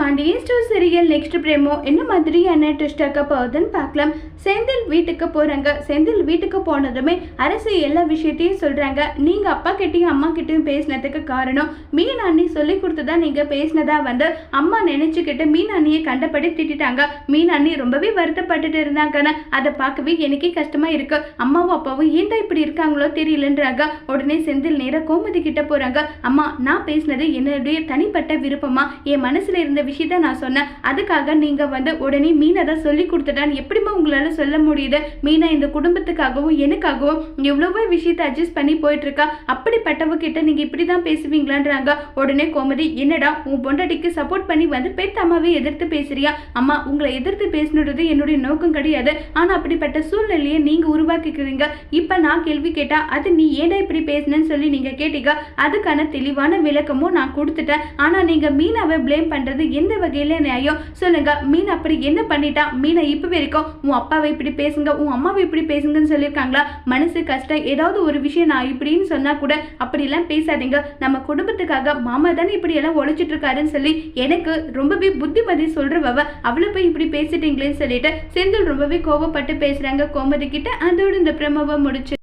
Pandian store serial next promo என்ன மாதிரியான twist ஆக்க போகுதுன்னு பார்க்கலாம். செந்தில் வீட்டுக்கு போறாங்க. செந்தில் வீட்டுக்கு போனதுமே அரசு எல்லா விஷயத்தையும் சொல்றாங்க. நீங்க அப்பா கிட்டேயும் அம்மா கிட்டேயும் பேசினதுக்கு காரணம் மீனாண்ணி சொல்லி கொடுத்ததா நீங்கள் பேசினதா வந்து அம்மா நினச்சிக்கிட்டு மீனாண்ணியை கண்டபடி திட்டிட்டாங்க. மீனாண்ணி ரொம்பவே வருத்தப்பட்டுட்டு இருந்தாங்கன்னு அதை பார்க்கவே எனக்கே கஷ்டமா இருக்கு. அம்மாவும் அப்பாவும் ஏன்டா இப்படி இருக்காங்களோ தெரியலன்றாங்க. உடனே செந்தில் நேராக கோமதி கிட்ட போகிறாங்க அம்மா நான் பேசினது என்னுடைய தனிப்பட்ட விருப்பமா? என் மனசில் இருந்த விஷயத்த நான் சொன்னேன். அதுக்காக நீங்க வந்து உடனே மீனை தான் சொல்லி கொடுத்துட்டான்னு எப்படிமா உங்களால சொல்ல முடியுது? மீனா இந்த குடும்பத்துக்காகவும் எனக்காகவும் எவ்வளவோ விஷயத்த அட்ஜஸ்ட் பண்ணி போயிட்டு இருக்கா அப்படிப்பட்டவ கிட்ட நீங்க இப்படிதான் பேசுவீங்களான்றாங்க. உடனே கோமதி என்னடா உன் பொண்டாட்டிக்கு சப்போர்ட் பண்ணி வந்து பெத்த அம்மாவை எதிர்த்து பேசுறியா? அம்மா உங்களை எதிர்த்து பேசணுன்றது என்னுடைய நோக்கம் கிடையாது. ஆனா அப்படிப்பட்ட சூழ்நிலையை நீங்க உருவாக்கிக்கிறீங்க. இப்ப நான் கேள்வி கேட்டா அது நீ ஏன்டா இப்படி பேசுனேன்னு சொல்லி நீங்க கேட்டீங்க? அதுக்கான தெளிவான விளக்கமும் நான் கொடுத்துட்டேன். ஆனா நீங்க மீனாவை ப்ளேம் பண்றது எந்த வகையில் நியாயம் சொல்லுங்க. மீன் அப்படி என்ன பண்ணிட்டா? மீனை இப்போ வரைக்கும் உன் அப்பாவை இப்படி பேசுங்க உன் அம்மாவை இப்படி பேசுங்கன்னு சொல்லியிருக்காங்களா? மனசு கஷ்டம் ஏதாவது ஒரு விஷயம் நான் இப்படின்னு சொன்னா கூட அப்படிலாம் பேசாதீங்க. நம்ம குடும்பத்துக்காக மாமா தானே இப்படி எல்லாம் உழைச்சிட்டு இருக்காருன்னு சொல்லி எனக்கு ரொம்பவே புத்திமதி சொல்றவ அவளை போய் இப்படி பேசிட்டீங்களேன்னு சொல்லிட்டு செந்தில் ரொம்பவே கோவப்பட்டு பேசுறாங்க. கோமதி கிட்ட அதோட இந்த பிரமவை முடிச்சு